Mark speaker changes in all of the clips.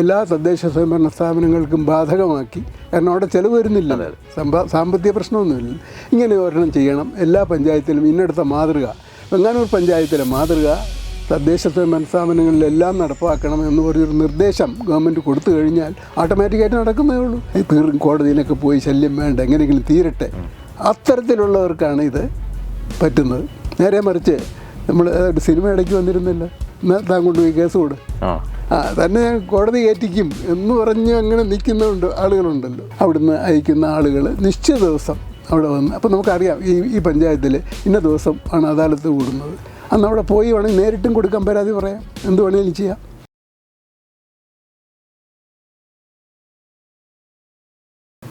Speaker 1: എല്ലാ തദ്ദേശ സ്വയംഭരണ സ്ഥാപനങ്ങൾക്കും ബാധകമാക്കി. കാരണം അവിടെ ചിലവ് വരുന്നില്ല. സാമ്പത്തിക പ്രശ്നമൊന്നുമില്ല. ഇങ്ങനെ ഒരെണ്ണം ചെയ്യണം. എല്ലാ പഞ്ചായത്തിലും ഇന്നടുത്ത മാതൃക. വെങ്ങാനൂർ പഞ്ചായത്തിലെ മാതൃക തദ്ദേശ സ്വയംഭരണ സ്ഥാപനങ്ങളിലെല്ലാം നടപ്പാക്കണം എന്ന് പറഞ്ഞൊരു നിർദ്ദേശം ഗവൺമെന്റ് കൊടുത്തു കഴിഞ്ഞാൽ ഓട്ടോമാറ്റിക്കായിട്ട് നടക്കുന്നേ ഉള്ളൂ. ഈ തീർ കോടതിയിലൊക്കെ പോയി ശല്യം വേണ്ട എങ്ങനെയെങ്കിലും തീരട്ടെ. അത്തരത്തിലുള്ളവർക്കാണ് ഇത് പറ്റുന്നത്. നേരെ മറിച്ച് നമ്മൾ ഒരു സിനിമ ഇടയ്ക്ക് വന്നിരുന്നില്ല. എന്നാൽ താൻ കൊണ്ടുപോയി കേസ് കൊടു. തന്നെ കോടതി കയറ്റിക്കും എന്ന് പറഞ്ഞ് അങ്ങനെ നിൽക്കുന്നുണ്ട് ആളുകളുണ്ടല്ലോ. അവിടുന്ന് അയക്കുന്ന ആളുകൾ നിശ്ചിത ദിവസം അവിടെ വന്ന് അപ്പോൾ നമുക്കറിയാം ഈ ഈ പഞ്ചായത്തിൽ ഇന്ന ദിവസം ആണ് അദാലത്ത് കൂടുന്നത്. അന്ന് അവിടെ പോയി വേണമെങ്കിൽ നേരിട്ടും കൊടുക്കാൻ പരാതി പറയാം. എന്ത് വേണമെങ്കിലും ചെയ്യാം.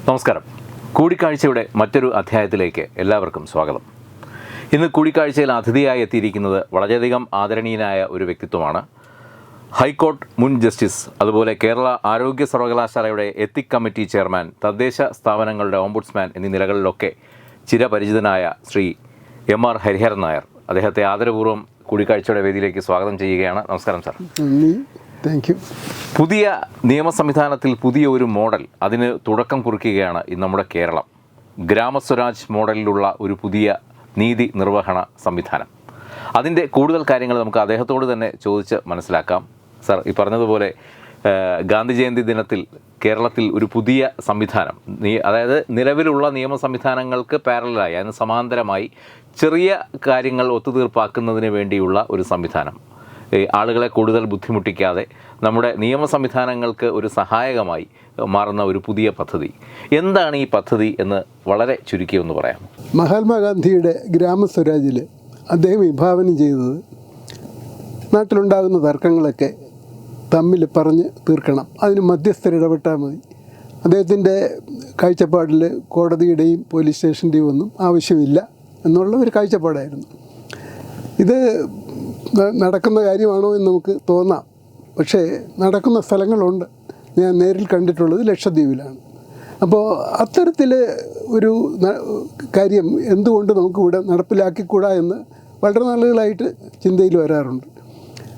Speaker 2: നമസ്കാരം. കൂടിക്കാഴ്ചയുടെ മറ്റൊരു അധ്യായത്തിലേക്ക് എല്ലാവർക്കും സ്വാഗതം. ഇന്ന് കൂടിക്കാഴ്ചയിൽ അതിഥിയായി എത്തിയിരിക്കുന്നത് വളരെയധികം ആദരണീയനായ ഒരു വ്യക്തിത്വമാണ് ഹൈക്കോർട്ട് മുൻ ജസ്റ്റിസ് അതുപോലെ കേരള ആരോഗ്യ സർവകലാശാലയുടെ എത്തിക് കമ്മിറ്റി ചെയർമാൻ തദ്ദേശ സ്ഥാപനങ്ങളുടെ ഓംബുഡ്സ്മാൻ എന്നീ നിലകളിലൊക്കെ ചിരപരിചിതനായ ശ്രീ എം ആർ ഹരിഹരൻ നായർ. അദ്ദേഹത്തെ ആദരപൂർവം കൂടിക്കാഴ്ചയുടെ വേദിയിലേക്ക് സ്വാഗതം ചെയ്യുകയാണ്. നമസ്കാരം സാർ.
Speaker 1: താങ്ക് യു
Speaker 2: പുതിയ നിയമ സംവിധാനത്തിൽ പുതിയ ഒരു മോഡൽ അതിന് തുടക്കം കുറിക്കുകയാണ് ഇന്ന് നമ്മുടെ കേരളം. ഗ്രാമസ്വരാജ് മോഡലിലുള്ള ഒരു പുതിയ നീതി നിർവഹണ സംവിധാനം. അതിന്റെ കൂടുതൽ കാര്യങ്ങൾ നമുക്ക് അദ്ദേഹത്തോട് തന്നെ ചോദിച്ച് മനസ്സിലാക്കാം. സർ ഈ പറഞ്ഞതുപോലെ ഗാന്ധി ജയന്തി ദിനത്തിൽ കേരളത്തിൽ ഒരു പുതിയ സംവിധാനം അതായത് നിലവിലുള്ള നിയമ സംവിധാനങ്ങൾക്ക് പാരലായി അതിന് സമാന്തരമായി ചെറിയ കാര്യങ്ങൾ ഒത്തുതീർപ്പാക്കുന്നതിന് വേണ്ടിയുള്ള ഒരു സംവിധാനം. ആളുകളെ കൂടുതൽ ബുദ്ധിമുട്ടിക്കാതെ നമ്മുടെ നിയമ സംവിധാനങ്ങൾക്ക് ഒരു സഹായകമായി മാറുന്ന ഒരു പുതിയ പദ്ധതി. എന്താണ് ഈ പദ്ധതി എന്ന് വളരെ ചുരുക്കി ഒന്ന് പറയാം
Speaker 1: മഹാത്മാഗാന്ധിയുടെ ഗ്രാമസ്വരാജിൽ അദ്ദേഹം വിഭാവനം ചെയ്തത് നാട്ടിലുണ്ടാകുന്ന തർക്കങ്ങളൊക്കെ തമ്മിൽ പറഞ്ഞ് തീർക്കണം. അതിന് മധ്യസ്ഥർ ഇടപെട്ടാൽ മതി. അദ്ദേഹത്തിന്റെ കാഴ്ചപ്പാടിൽ കോടതിയുടെയും പോലീസ് സ്റ്റേഷന്റെയും ഒന്നും ആവശ്യമില്ല എന്നുള്ള ഒരു കാഴ്ചപ്പാടായിരുന്നു. ഇത് നടക്കുന്ന കാര്യമാണോ എന്ന് നമുക്ക് തോന്നാം. പക്ഷേ നടക്കുന്ന സ്ഥലങ്ങളുണ്ട്. ഞാൻ നേരിൽ കണ്ടിട്ടുള്ളത് ലക്ഷദ്വീപിലാണ്. അപ്പോൾ അത്തരത്തിൽ ഒരു കാര്യം എന്തുകൊണ്ട് നമുക്ക് ഇവിടെ നടപ്പിലാക്കിക്കൂടാ എന്ന് വളരെ നാളുകളായിട്ട് ചിന്തയിൽ വരാറുണ്ട്.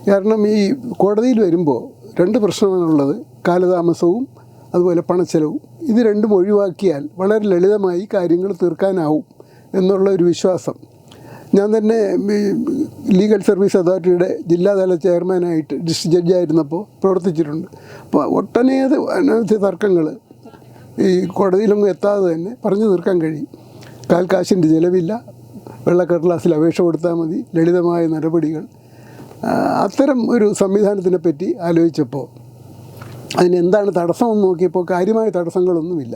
Speaker 1: കാരണം ഈ കോടതിയിൽ വരുമ്പോൾ രണ്ട് പ്രശ്നമാണുള്ളത് കാലതാമസവും അതുപോലെ പണച്ചെലവും. ഇത് രണ്ടും ഒഴിവാക്കിയാൽ വളരെ ലളിതമായി കാര്യങ്ങൾ തീർക്കാനാവും എന്നുള്ള ഒരു വിശ്വാസം. ഞാൻ തന്നെ ലീഗൽ സർവീസ് അതോറിറ്റിയുടെ ജില്ലാതല ചെയർമാനായിട്ട് ഡിസ്ട്രിക്ട് ജഡ്ജായിരുന്നപ്പോൾ പ്രവർത്തിച്ചിട്ടുണ്ട്. അപ്പോൾ ഒട്ടനേത് അനവധി തർക്കങ്ങൾ ഈ കോടതിയിലൊന്നും എത്താതെ തന്നെ പറഞ്ഞു തീർക്കാൻ കഴിയും. കാൽക്കാശിന്റെ ചിലവില്ല. വെള്ളക്കടലാസിൽ അപേക്ഷ കൊടുത്താൽ മതി. ലളിതമായ നടപടികൾ. അത്തരം ഒരു സംവിധാനത്തിനെ പറ്റി ആലോചിച്ചപ്പോൾ അതിനെന്താണ് തടസ്സമെന്ന് നോക്കിയപ്പോൾ കാര്യമായ തടസ്സങ്ങളൊന്നുമില്ല.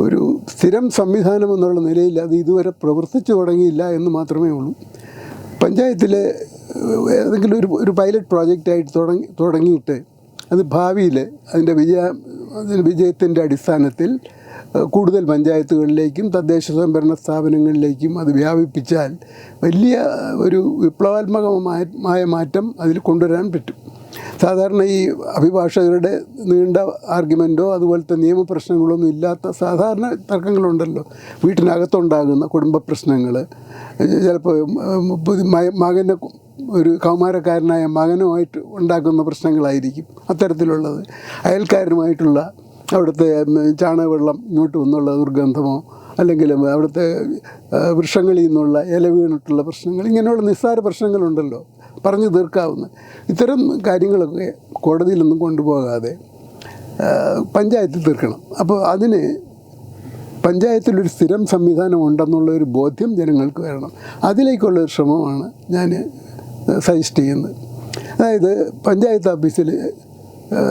Speaker 1: ഒരു സ്ഥിരം സംവിധാനം എന്നുള്ള നിലയിൽ അത് ഇതുവരെ പ്രവർത്തിച്ചു തുടങ്ങിയില്ല എന്ന് മാത്രമേ ഉള്ളൂ. പഞ്ചായത്തിൽ ഏതെങ്കിലും ഒരു ഒരു പൈലറ്റ് പ്രോജക്റ്റായിട്ട് തുടങ്ങി തുടങ്ങിയിട്ട് അത് ഭാവിയിൽ അതിന്റെ വിജയ അതിന്റെ വിജയത്തിന്റെ അടിസ്ഥാനത്തിൽ കൂടുതൽ പഞ്ചായത്തുകളിലേക്കും തദ്ദേശ സ്വയംഭരണ സ്ഥാപനങ്ങളിലേക്കും അത് വ്യാപിപ്പിച്ചാൽ വലിയ ഒരു വിപ്ലവാത്മകമായ മാറ്റം അതിൽ കൊണ്ടുവരാൻ പറ്റും. സാധാരണ ഈ അഭിഭാഷകരുടെ നീണ്ട ആർഗ്യുമെന്റോ അതുപോലത്തെ നിയമപ്രശ്നങ്ങളൊന്നും ഇല്ലാത്ത സാധാരണ തർക്കങ്ങളുണ്ടല്ലോ. വീട്ടിനകത്തുണ്ടാകുന്ന കുടുംബ പ്രശ്നങ്ങൾ ചിലപ്പോൾ മകനെ ഒരു കൗമാരക്കാരനായ മകനുമായിട്ട് ഉണ്ടാക്കുന്ന പ്രശ്നങ്ങളായിരിക്കും അത്തരത്തിലുള്ളത്. അയൽക്കാരുമായിട്ടുള്ള അവിടുത്തെ ചാണകവെള്ളം ഇങ്ങോട്ട് വന്നുള്ള ദുർഗന്ധമോ അല്ലെങ്കിൽ അവിടുത്തെ വൃക്ഷങ്ങളിൽ നിന്നുള്ള ഇല വീണിട്ടുള്ള പ്രശ്നങ്ങൾ ഇങ്ങനെയുള്ള നിസ്സാര പ്രശ്നങ്ങളുണ്ടല്ലോ. പറഞ്ഞു തീർക്കാവുന്ന ഇത്തരം കാര്യങ്ങളൊക്കെ കോടതിയിലൊന്നും കൊണ്ടുപോകാതെ പഞ്ചായത്തിൽ തീർക്കണം. അപ്പോൾ അതിന് പഞ്ചായത്തിലൊരു സ്ഥിരം സംവിധാനം ഉണ്ടെന്നുള്ള ഒരു ബോധ്യം ജനങ്ങൾക്ക് വരണം. അതിലേക്കുള്ള ഒരു ശ്രമമാണ് ഞാൻ സജസ്റ്റ് ചെയ്യുന്നത്. അതായത് പഞ്ചായത്ത് ഓഫീസിൽ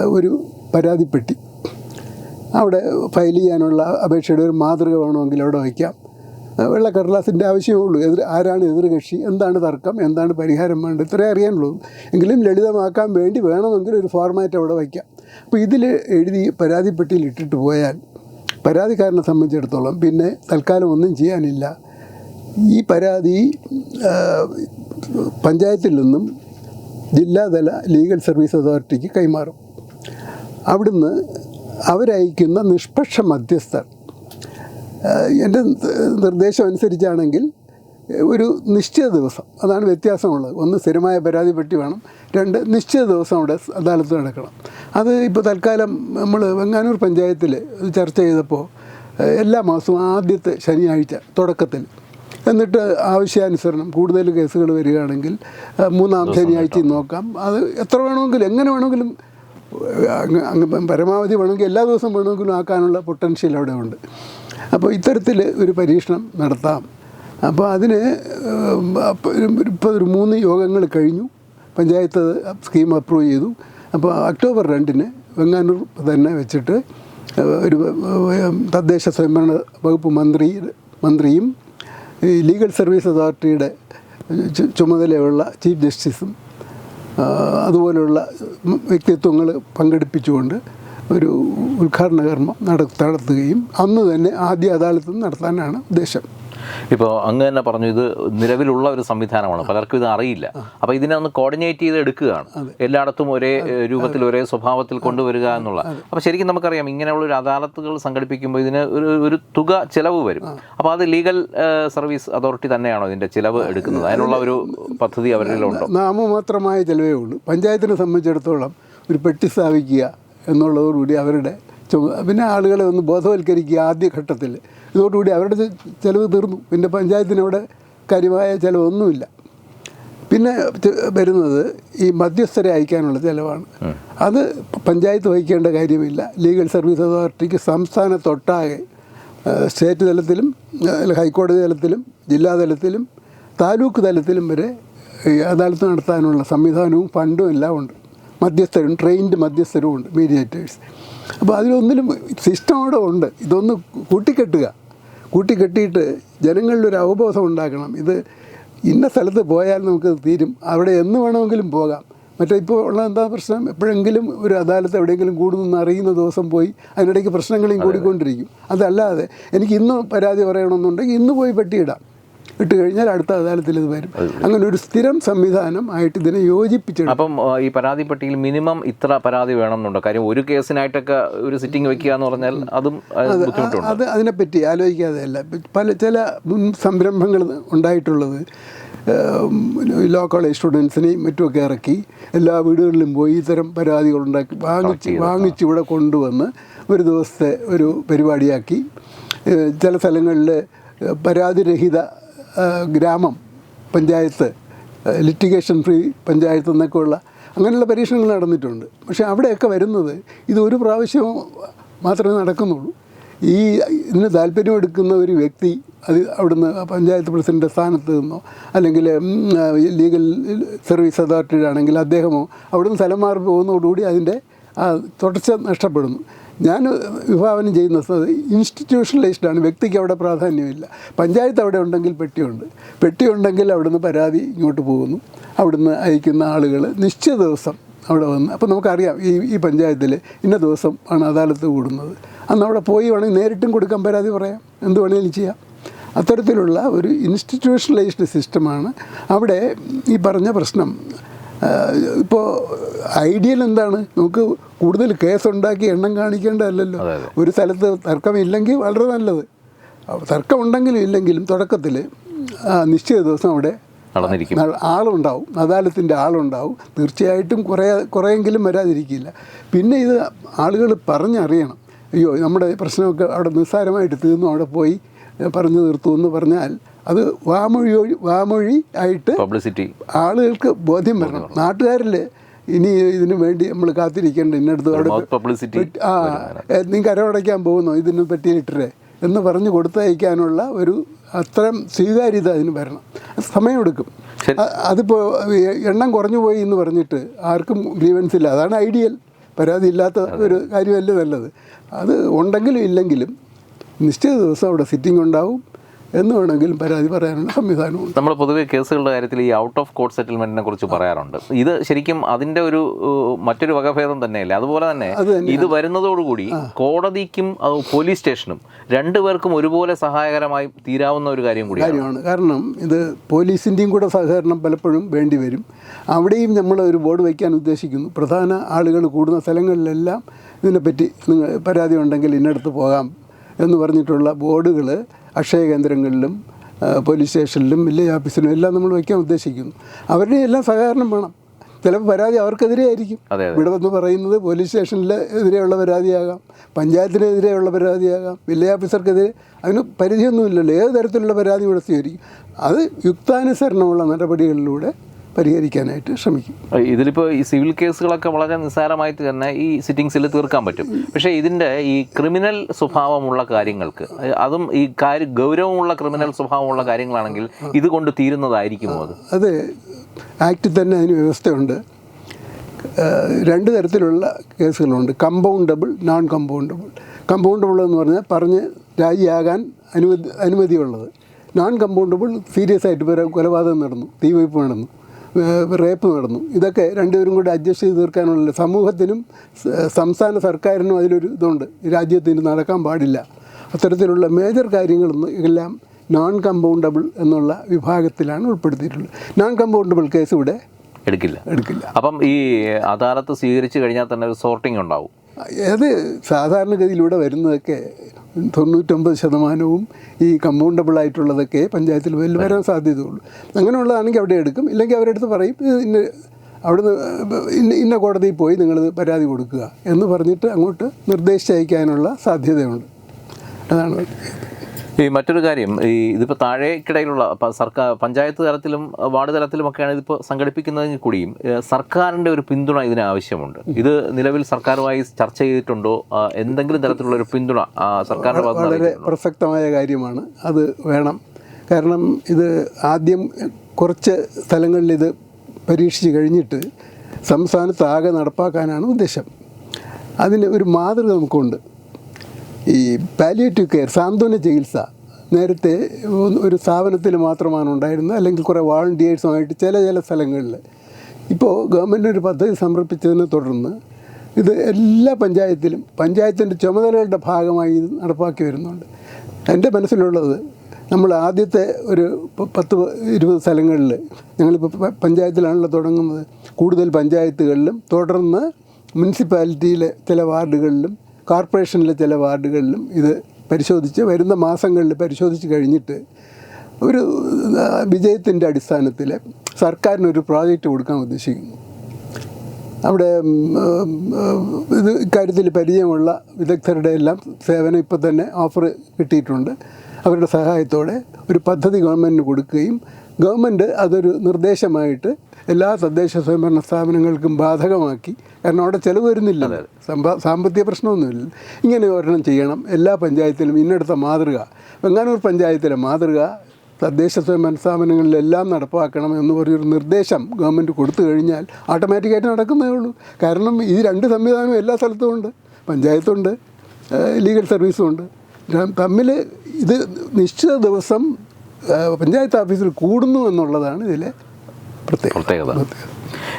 Speaker 1: ഒരു പരാതിപ്പെട്ടി. അവിടെ ഫയൽ ചെയ്യാനുള്ള അപേക്ഷയുടെ ഒരു മാതൃക വേണമെങ്കിൽ അവിടെ വയ്ക്കാം. വെള്ള കടലാസിന്റെ ആവശ്യമേ ഉള്ളൂ എതിർ ആരാണ് എതിർകക്ഷി? എന്താണ് തർക്കം? എന്താണ് പരിഹാരം വേണ്ടത്? ഇത്രേ അറിയാനുള്ളൂ. എങ്കിലും ലളിതമാക്കാൻ വേണ്ടി വേണമെങ്കിൽ ഒരു ഫോർമാറ്റ് അവിടെ വയ്ക്കാം. അപ്പോൾ ഇതിൽ എഴുതി പരാതിപ്പെട്ടിയിൽ ഇട്ടിട്ട് പോയാൽ പരാതിക്കാരനെ സംബന്ധിച്ചിടത്തോളം പിന്നെ തൽക്കാലം ഒന്നും ചെയ്യാനില്ല. ഈ പരാതി പഞ്ചായത്തിൽ നിന്നും ജില്ലാതല ലീഗൽ സർവീസ് അതോറിറ്റിക്ക് കൈമാറും. അവിടുന്ന് അവരയക്കുന്ന നിഷ്പക്ഷ മധ്യസ്ഥർ. എന്റെ നിർദ്ദേശം അനുസരിച്ചാണെങ്കിൽ ഒരു നിശ്ചിത ദിവസം അതാണ് വ്യത്യാസമുള്ളത്. ഒന്ന് സ്ഥിരമായ പരാതി പെട്ടി വേണം രണ്ട് നിശ്ചിത ദിവസം അവിടെ അദാലത്ത് നടക്കണം. അത് ഇപ്പോൾ തൽക്കാലം നമ്മൾ വെങ്ങാനൂർ പഞ്ചായത്തിൽ ചർച്ച ചെയ്തപ്പോൾ എല്ലാ മാസവും ആദ്യത്തെ ശനിയാഴ്ച തുടക്കത്തിൽ. എന്നിട്ട് ആവശ്യാനുസരണം കൂടുതൽ കേസുകൾ വരികയാണെങ്കിൽ മൂന്നാം ശനിയാഴ്ചയും നോക്കാം. അത് എത്ര വേണമെങ്കിലും എങ്ങനെ വേണമെങ്കിലും പരമാവധി വേണമെങ്കിൽ എല്ലാ ദിവസവും വേണമെങ്കിലും ആക്കാനുള്ള പൊട്ടൻഷ്യൽ അവിടെ ഉണ്ട്. അപ്പോൾ ഇത്തരത്തിൽ ഒരു പരീക്ഷണം നടത്താം. അപ്പോൾ അതിന് ഇപ്പോൾ ഒരു മൂന്ന് യോഗങ്ങൾ കഴിഞ്ഞു. പഞ്ചായത്ത് സ്കീം അപ്രൂവ് ചെയ്തു. അപ്പോൾ ഒക്ടോബർ രണ്ടിന് വെങ്ങാനൂർ തന്നെ വെച്ചിട്ട് ഒരു തദ്ദേശ സ്വയംഭരണ വകുപ്പ് മന്ത്രി മന്ത്രിയും ഈ ലീഗൽ സർവീസ് അതോറിറ്റിയുടെ ചുമതലയുള്ള ചീഫ് ജസ്റ്റിസും അതുപോലെയുള്ള വ്യക്തിത്വങ്ങൾ പങ്കെടുപ്പിച്ചുകൊണ്ട് ഒരു ഉദ്ഘാടന കർമ്മം നട നടത്തുകയും അന്ന് തന്നെ ആദ്യ അദാലത്ത് നടത്താനാണ് ഉദ്ദേശം.
Speaker 2: ഇപ്പോൾ അങ്ങ് തന്നെ പറഞ്ഞു ഇത് നിലവിലുള്ള ഒരു സംവിധാനമാണ് പലർക്കും ഇത് അറിയില്ല. അപ്പോൾ ഇതിനെ ഒന്ന് കോർഡിനേറ്റ് ചെയ്ത് എടുക്കുകയാണ്. എല്ലായിടത്തും ഒരേ രൂപത്തിൽ ഒരേ സ്വഭാവത്തിൽ കൊണ്ടുവരിക എന്നുള്ള. അപ്പോൾ ശരിക്കും നമുക്കറിയാം ഇങ്ങനെയുള്ള ഒരു അദാലത്തുകൾ സംഘടിപ്പിക്കുമ്പോൾ ഇതിന് ഒരു ഒരു തുക ചിലവ് വരും. അപ്പോൾ അത് ലീഗൽ സർവീസ് അതോറിറ്റി തന്നെയാണോ ഇതിന്റെ ചിലവ് എടുക്കുന്നത്? അതിനുള്ള ഒരു പദ്ധതി അവരിലുണ്ടോ
Speaker 1: നാമമാത്രമായ ചിലവേ ഉള്ളൂ. പഞ്ചായത്തിനെ സംബന്ധിച്ചിടത്തോളം ഒരു പെട്ടി സ്ഥാപിക്കുക എന്നുള്ളതോടുകൂടി അവരുടെ പിന്നെ ആളുകളെ ഒന്ന് ബോധവൽക്കരിക്കുക ആദ്യ ഘട്ടത്തിൽ ഇതോടുകൂടി അവരുടെ ചിലവ് തീർന്നു. പിന്നെ പഞ്ചായത്തിന് അവിടെ കാര്യമായ ചിലവൊന്നുമില്ല. പിന്നെ വരുന്നത് ഈ മധ്യസ്ഥരെ അയക്കാനുള്ള ചിലവാണ്. അത് പഞ്ചായത്ത് വഹിക്കേണ്ട കാര്യമില്ല. ലീഗൽ സർവീസ് അതോറിറ്റിക്ക് സംസ്ഥാനത്തൊട്ടാകെ സ്റ്റേറ്റ് തലത്തിലും ഹൈക്കോടതി തലത്തിലും ജില്ലാ തലത്തിലും താലൂക്ക് തലത്തിലും വരെ അദാലത്ത് നടത്താനുള്ള സംവിധാനവും ഫണ്ടും എല്ലാം ഉണ്ട്. മധ്യസ്ഥരും ട്രെയിൻഡ് മധ്യസ്ഥരും ഉണ്ട് മീഡിയേറ്റേഴ്സ്. അപ്പോൾ അതിലൊന്നിലും സിസ്റ്റം അവിടെ ഉണ്ട്. ഇതൊന്ന് കൂട്ടിക്കെട്ടുക. കൂട്ടിക്കെട്ടിയിട്ട് ജനങ്ങളിലൊരു അവബോധം ഉണ്ടാക്കണം. ഇത് ഇന്ന സ്ഥലത്ത് പോയാൽ നമുക്ക് തീരും. അവിടെ എന്ന് വേണമെങ്കിലും പോകാം. മറ്റേ ഇപ്പോൾ ഉള്ള എന്താ പ്രശ്നം? എപ്പോഴെങ്കിലും ഒരു അദാലത്ത് എവിടെയെങ്കിലും കൂടുന്നെന്ന് അറിയുന്ന ദിവസം പോയി അതിനിടയ്ക്ക് പ്രശ്നങ്ങളെയും കൂടിക്കൊണ്ടിരിക്കും. അതല്ലാതെ എനിക്ക് ഇന്ന് പരാതി പറയണമെന്നുണ്ടെങ്കിൽ ഇന്ന് പോയി പെട്ടിയിടാം. ഇട്ട് കഴിഞ്ഞാൽ അടുത്ത അദാലത്തിൽ ഇത് വരും. അങ്ങനെ ഒരു സ്ഥിരം സംവിധാനം ആയിട്ട് ഇതിനെ യോജിപ്പിച്ചു
Speaker 2: അപ്പം ഈ പരാതി പട്ടികയിൽ മിനിമം ഇത്ര പരാതി വേണമെന്നുണ്ടോ? കാര്യം ഒരു കേസിനായിട്ടൊക്കെ ഒരു സിറ്റിംഗ് വെക്കുക എന്ന് പറഞ്ഞാൽ അതും
Speaker 1: അത് അതിനെപ്പറ്റി ആലോചിക്കാതെയല്ല പല ചില മുൻ സംരംഭങ്ങൾ ഉണ്ടായിട്ടുള്ളത് ലോ കോളേജ് സ്റ്റുഡൻസിനെയും മറ്റുമൊക്കെ ഇറക്കി എല്ലാ വീടുകളിലും പോയി ഇത്തരം പരാതികൾ ഉണ്ടാക്കി വാങ്ങിച്ച് വാങ്ങിച്ച് ഇവിടെ കൊണ്ടുവന്ന് ഒരു ദിവസത്തെ ഒരു പരിപാടിയാക്കി. ചില സ്ഥലങ്ങളിൽ പരാതിരഹിത ഗ്രാമം പഞ്ചായത്ത് ലിറ്റിഗേഷൻ ഫ്രീ പഞ്ചായത്ത് എന്നൊക്കെയുള്ള അങ്ങനെയുള്ള പരീക്ഷണങ്ങൾ നടന്നിട്ടുണ്ട്. പക്ഷേ അവിടെയൊക്കെ വരുന്നത് ഇത് ഒരു പ്രാവശ്യം മാത്രമേ നടക്കുന്നുള്ളൂ. ഈ ഇതിന് താല്പര്യം എടുക്കുന്ന ഒരു വ്യക്തി അത് അവിടുന്ന് പഞ്ചായത്ത് പ്രസിഡന്റെ സ്ഥാനത്ത് നിന്നോ അല്ലെങ്കിൽ ലീഗൽ സർവീസ് അതോറിറ്റിയുടെ ആണെങ്കിൽ അദ്ദേഹമോ അവിടുന്ന് സ്ഥലം മാറി പോകുന്നതോടുകൂടി അതിന്റെ ആ തുടർച്ച നഷ്ടപ്പെടുന്നു. ഞാൻ വിഭാവനം ചെയ്യുന്ന ഇൻസ്റ്റിറ്റ്യൂഷണലൈസ്ഡാണ് വ്യക്തിക്ക് അവിടെ പ്രാധാന്യമില്ല. പഞ്ചായത്ത് അവിടെ ഉണ്ടെങ്കിൽ പെട്ടിയുണ്ട്. പെട്ടിയുണ്ടെങ്കിൽ അവിടുന്ന് പരാതി ഇങ്ങോട്ട് പോകുന്നു. അവിടുന്ന് അയക്കുന്ന ആളുകൾ നിശ്ചിത ദിവസം അവിടെ വന്ന് അപ്പോൾ നമുക്കറിയാം ഈ ഈ പഞ്ചായത്തിൽ ഇന്ന ദിവസം ആണ് അദാലത്ത് കൂടുന്നത്. അന്ന് അവിടെ പോയി വേണമെങ്കിൽ നേരിട്ടും കൊടുക്കാൻ പരാതി പറയാം. എന്ത് വേണമെങ്കിലും ചെയ്യാം. അത്തരത്തിലുള്ള ഒരു ഇൻസ്റ്റിറ്റ്യൂഷണലൈസ്ഡ് സിസ്റ്റമാണ് അവിടെ ഈ പറഞ്ഞ പ്രശ്നം ഇപ്പോൾ ഐഡിയൽ എന്താണ്? നമുക്ക് കൂടുതൽ കേസുണ്ടാക്കി എണ്ണം കാണിക്കേണ്ടതല്ലല്ലോ.
Speaker 2: അതെ.
Speaker 1: ഒരു സ്ഥലത്ത് തർക്കമില്ലെങ്കിൽ വളരെ നല്ലത്. തർക്കം ഉണ്ടെങ്കിലും ഇല്ലെങ്കിലും തുടക്കത്തിൽ നിശ്ചിത ദിവസം അവിടെ
Speaker 2: നടന്നിരിക്കും.
Speaker 1: ആളുണ്ടാവും. അദാലത്തിന്റെ ആളുണ്ടാവും. തീർച്ചയായിട്ടും കുറേ കുറേയെങ്കിലും വരാതിരിക്കില്ല. പിന്നെ ഇത് ആളുകൾ പറഞ്ഞറിയണം. അയ്യോ നമ്മുടെ പ്രശ്നമൊക്കെ അവിടെ നിസ്സാരമായിട്ട് തീർന്നു അവിടെ പോയി പറഞ്ഞു തീർത്തു എന്ന് പറഞ്ഞാൽ അത് വാമൊഴി വാമൊഴി ആയിട്ട്
Speaker 2: പബ്ലിസിറ്റി
Speaker 1: ആളുകൾക്ക് ബോധ്യം വരണം. നാട്ടുകാരിൽ ഇനി ഇതിനു വേണ്ടി നമ്മൾ കാത്തിരിക്കേണ്ട ഇന്നടുത്ത് അവിടെ
Speaker 2: പബ്ലിസിറ്റി
Speaker 1: ആ നീ കരമടയ്ക്കാൻ പോകുന്നോ? ഇതിന് പറ്റിയിട്ടിരെ എന്ന് പറഞ്ഞു കൊടുത്തയക്കാനുള്ള ഒരു അത്തരം സ്വീകാര്യത അതിന് വരണം. സമയമെടുക്കും. അതിപ്പോൾ എണ്ണം കുറഞ്ഞു പോയി എന്ന് പറഞ്ഞിട്ട് ആർക്കും ഗ്രീവൻസ് ഇല്ല. അതാണ് ഐഡിയൽ പരാതി ഇല്ലാത്ത ഒരു കാര്യമല്ലേ നല്ലത്. അത് ഉണ്ടെങ്കിലും ഇല്ലെങ്കിലും നിശ്ചിത ദിവസം അവിടെ സിറ്റിംഗ് ഉണ്ടാവും. എന്ന് വേണമെങ്കിലും പരാതി പറയാനുള്ള സംവിധാനമുണ്ട്.
Speaker 2: നമ്മൾ പൊതുവേ കേസുകളുടെ കാര്യത്തിൽ ഈ ഔട്ട് ഓഫ് കോർട്ട് സെറ്റിൽമെന്റിനെ കുറിച്ച് പറയാറുണ്ട്. ഇത് ശരിക്കും അതിന്റെ ഒരു മറ്റൊരു വകഭേദം തന്നെയല്ലേ? അതുപോലെ തന്നെ. ഇത് വരുന്നതോടുകൂടി കോടതിക്കും പോലീസ് സ്റ്റേഷനും രണ്ടുപേർക്കും ഒരുപോലെ സഹായകരമായി തീരാവുന്ന ഒരു കാര്യം കൂടി
Speaker 1: കാര്യമാണ്. കാരണം ഇത് പോലീസിന്റെയും കൂടെ സഹകരണം പലപ്പോഴും വേണ്ടി വരും. അവിടെയും നമ്മൾ ഒരു ബോർഡ് വയ്ക്കാൻ ഉദ്ദേശിക്കുന്നു. പ്രധാന ആളുകൾ കൂടുന്ന സ്ഥലങ്ങളിലെല്ലാം ഇതിനെപ്പറ്റി നിങ്ങൾ പരാതി ഉണ്ടെങ്കിൽ ഇന്നടുത്ത് പോകാം എന്ന് പറഞ്ഞിട്ടുള്ള ബോർഡുകൾ അക്ഷയ കേന്ദ്രങ്ങളിലും പോലീസ് സ്റ്റേഷനിലും വില്ലേജ് ഓഫീസിലും എല്ലാം നമ്മൾ വയ്ക്കാൻ ഉദ്ദേശിക്കുന്നു. അവരുടെ എല്ലാം സഹകരണം വേണം. ചിലപ്പോൾ പരാതി അവർക്കെതിരെ ആയിരിക്കും. ഇവിടെ വന്ന് പറയുന്നത് പോലീസ് സ്റ്റേഷനിൽ എതിരെയുള്ള പരാതിയാകാം പഞ്ചായത്തിനെതിരെയുള്ള പരാതിയാകാം വില്ലേജ് ഓഫീസർക്കെതിരെ അതിന് പരിധിയൊന്നുമില്ലല്ലോ. ഏത് തരത്തിലുള്ള പരാതി ഇവിടെ സ്വീകരിക്കും അത് യുക്താനുസരണമുള്ള നടപടികളിലൂടെ പരിഹരിക്കാനായിട്ട് ശ്രമിക്കും.
Speaker 2: ഇതിലിപ്പോൾ ഈ സിവിൽ കേസുകളൊക്കെ വളരെ നിസ്സാരമായിട്ട് തന്നെ ഈ സിറ്റിംഗ്സിൽ തീർക്കാൻ പറ്റും. പക്ഷേ ഇതിന്റെ ഈ ക്രിമിനൽ സ്വഭാവമുള്ള കാര്യങ്ങൾക്ക് അതും ഈ കാര്യ ഗൗരവമുള്ള ക്രിമിനൽ സ്വഭാവമുള്ള കാര്യങ്ങളാണെങ്കിൽ ഇതുകൊണ്ട് തീരുന്നതായിരിക്കുമോ അത്?
Speaker 1: അത് ആക്റ്റിൽ തന്നെ അതിന് വ്യവസ്ഥയുണ്ട്. രണ്ട് തരത്തിലുള്ള കേസുകളുണ്ട്. കമ്പൗണ്ടബിൾ നോൺ കമ്പൗണ്ടബിൾ കമ്പൗണ്ടബിൾ എന്ന് പറഞ്ഞാൽ പറഞ്ഞ് രാജിയാകാൻ അനുമതി അനുമതിയുള്ളത്. നോൺ കമ്പൗണ്ടബിൾ സീരിയസ് ആയിട്ട് കൊലപാതകം നടന്നു തീവയ്പ് നടന്നു. റേപ്പ് നടന്നു. ഇതൊക്കെ രണ്ടുപേരും കൂടി അഡ്ജസ്റ്റ് ചെയ്ത് തീർക്കാനുള്ള സമൂഹത്തിനും സംസ്ഥാന സർക്കാരിനും അതിലൊരു ഇതുണ്ട്. രാജ്യത്തിന് നടക്കാൻ പാടില്ല. അത്തരത്തിലുള്ള മേജർ കാര്യങ്ങളൊന്നും എല്ലാം നോൺ കമ്പൗണ്ടബിൾ എന്നുള്ള വിഭാഗത്തിലാണ് ഉൾപ്പെടുത്തിയിട്ടുള്ളത്. നോൺ കമ്പൗണ്ടബിൾ കേസ് ഇവിടെ
Speaker 2: എടുക്കില്ല.
Speaker 1: എടുക്കില്ല.
Speaker 2: അപ്പം ഈ അദാലത്ത് സ്വീകരിച്ചു കഴിഞ്ഞാൽ തന്നെ ഒരു സോർട്ടിംഗ് ഉണ്ടാവും.
Speaker 1: അത് സാധാരണഗതിയിലൂടെ വരുന്നതൊക്കെ തൊണ്ണൂറ്റൊമ്പത് ശതമാനവും ഈ കമ്പൗണ്ടബിളായിട്ടുള്ളതൊക്കെ പഞ്ചായത്തിൽ വലിയ വരാൻ സാധ്യതയുള്ളൂ. അങ്ങനെയുള്ളതാണെങ്കിൽ അവിടെ എടുക്കും. ഇല്ലെങ്കിൽ അവരെടുത്ത് പറയും ഇന്ന അവിടുന്ന് ഇന്ന ഇന്ന കോടതിയിൽ പോയി നിങ്ങൾ പരാതി കൊടുക്കുക എന്ന് പറഞ്ഞിട്ട് അങ്ങോട്ട് നിർദ്ദേശിച്ചയക്കാനുള്ള സാധ്യതയുണ്ട്. അതാണ്
Speaker 2: ഈ മറ്റൊരു കാര്യം ഈ ഇതിപ്പോൾ താഴേക്കിടയിലുള്ള സർക്കാർ പഞ്ചായത്ത് തലത്തിലും വാർഡ് തലത്തിലുമൊക്കെയാണ് ഇതിപ്പോൾ സംഘടിപ്പിക്കുന്നതെങ്കിൽ കൂടിയും സർക്കാരിന്റെ ഒരു പിന്തുണ ഇതിന് ആവശ്യമുണ്ട്. ഇത് നിലവിൽ സർക്കാരുമായി ചർച്ച ചെയ്തിട്ടുണ്ടോ? എന്തെങ്കിലും തരത്തിലുള്ള ഒരു പിന്തുണ സർക്കാരിന്റെ
Speaker 1: വളരെ പ്രസക്തമായ കാര്യമാണ്. അത് വേണം. കാരണം ഇത് ആദ്യം കുറച്ച് സ്ഥലങ്ങളിൽ ഇത് പരീക്ഷിച്ച് കഴിഞ്ഞിട്ട് സംസ്ഥാനത്ത് ആകെ നടപ്പാക്കാനാണ് ഉദ്ദേശം. അതിന് ഒരു മാതൃക നമുക്കുണ്ട്. ഈ പാലിയേറ്റീവ് കെയർ സാന്ത്വന ചികിത്സ നേരത്തെ ഒരു സ്ഥാപനത്തിൽ മാത്രമാണ് ഉണ്ടായിരുന്നത് അല്ലെങ്കിൽ കുറേ വാളണ്ടിയേഴ്സുമായിട്ട് ചില ചില സ്ഥലങ്ങളിൽ. ഇപ്പോൾ ഗവൺമെന്റ് ഒരു പദ്ധതി സമർപ്പിച്ചതിനെ തുടർന്ന് ഇത് എല്ലാ പഞ്ചായത്തിലും പഞ്ചായത്തിന്റെ ചുമതലകളുടെ ഭാഗമായി ഇത് നടപ്പാക്കി വരുന്നുണ്ട്. എന്റെ മനസ്സിലുള്ളത് നമ്മൾ ആദ്യത്തെ ഒരു പത്ത് ഇരുപത് സ്ഥലങ്ങളിൽ ഞങ്ങളിപ്പോൾ പഞ്ചായത്തിലാണല്ലോ തുടങ്ങുന്നത്. കൂടുതൽ പഞ്ചായത്തുകളിലും തുടർന്ന് മുനിസിപ്പാലിറ്റിയിലെ ചില വാർഡുകളിലും കോർപ്പറേഷനിലെ ചില വാർഡുകളിലും ഇത് പരിശോധിച്ച് വരുന്ന മാസങ്ങളിൽ പരിശോധിച്ച് കഴിഞ്ഞിട്ട് ഒരു വിജയത്തിന്റെ അടിസ്ഥാനത്തിൽ സർക്കാരിനൊരു പ്രോജക്റ്റ് കൊടുക്കാൻ ഉദ്ദേശിക്കുന്നു. അവിടെ ഇത് ഇക്കാര്യത്തിൽ പരിചയമുള്ള വിദഗ്ധരുടെ എല്ലാം സേവനം ഇപ്പോൾ തന്നെ ഓഫർ കിട്ടിയിട്ടുണ്ട്. അവരുടെ സഹായത്തോടെ ഒരു പദ്ധതി ഗവൺമെന്റിന് കൊടുക്കുകയും ഗവൺമെന്റ് അതൊരു നിർദ്ദേശമായിട്ട് എല്ലാ തദ്ദേശ സ്വയംഭരണ സ്ഥാപനങ്ങൾക്കും ബാധകമാക്കി. കാരണം അവിടെ ചിലവ് വരുന്നില്ല. സാമ്പത്തിക പ്രശ്നമൊന്നുമില്ല. ഇങ്ങനെ ഒരെണ്ണം ചെയ്യണം. എല്ലാ പഞ്ചായത്തിലും ഇന്നടുത്ത മാതൃക. വെങ്ങാനൂർ പഞ്ചായത്തിലെ മാതൃക തദ്ദേശ സ്വയംഭരണ സ്ഥാപനങ്ങളിലെല്ലാം നടപ്പാക്കണം എന്ന് പറഞ്ഞൊരു നിർദ്ദേശം ഗവൺമെന്റ് കൊടുത്തു കഴിഞ്ഞാൽ ഓട്ടോമാറ്റിക്കായിട്ട് നടക്കുന്നേ ഉള്ളൂ. കാരണം ഈ രണ്ട് സംവിധാനവും എല്ലാ സ്ഥലത്തും ഉണ്ട്. പഞ്ചായത്തുണ്ട് ലീഗൽ സർവീസും ഉണ്ട്. തമ്മിൽ ഇത് നിശ്ചിത ദിവസം പഞ്ചായത്ത് ഓഫീസിൽ കൂടുന്നു എന്നുള്ളതാണ് ഇതിലെ പ്രത്യേകത.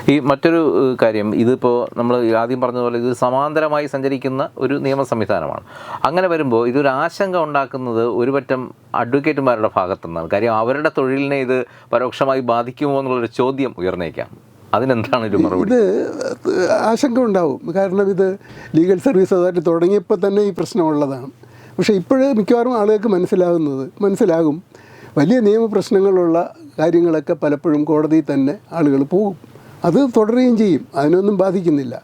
Speaker 2: ഈ മറ്റൊരു കാര്യം ഇതിപ്പോൾ നമ്മൾ ആദ്യം പറഞ്ഞതുപോലെ ഇത് സമാന്തരമായി സഞ്ചരിക്കുന്ന ഒരു നിയമ സംവിധാനമാണ്. അങ്ങനെ വരുമ്പോൾ ഇതൊരു ആശങ്ക ഉണ്ടാക്കുന്നത് ഒരുപറ്റം അഡ്വക്കേറ്റുമാരുടെ ഭാഗത്തു നിന്നാണ് കാര്യം അവരുടെ തൊഴിലിനെ ഇത് പരോക്ഷമായി ബാധിക്കുമോ എന്നുള്ളൊരു ചോദ്യം ഉയർന്നേക്കാം. അതിനെന്താണ് ഒരു മറുപടി?
Speaker 1: ഇത് ആശങ്ക ഉണ്ടാവും. കാരണം ഇത് ലീഗൽ സർവീസ് അതോറിറ്റി തുടങ്ങിയപ്പോൾ തന്നെ ഈ പ്രശ്നമുള്ളതാണ് പക്ഷേ ഇപ്പോഴ് മിക്കവാറും ആളുകൾക്ക് മനസ്സിലാകുന്നത് മനസ്സിലാകും വലിയ നിയമപ്രശ്നങ്ങളുള്ള കാര്യങ്ങളൊക്കെ പലപ്പോഴും കോടതിയിൽ തന്നെ ആളുകൾ പോകും. അത് തുടരുകയും ചെയ്യും. അതിനൊന്നും ബാധിക്കുന്നില്ല.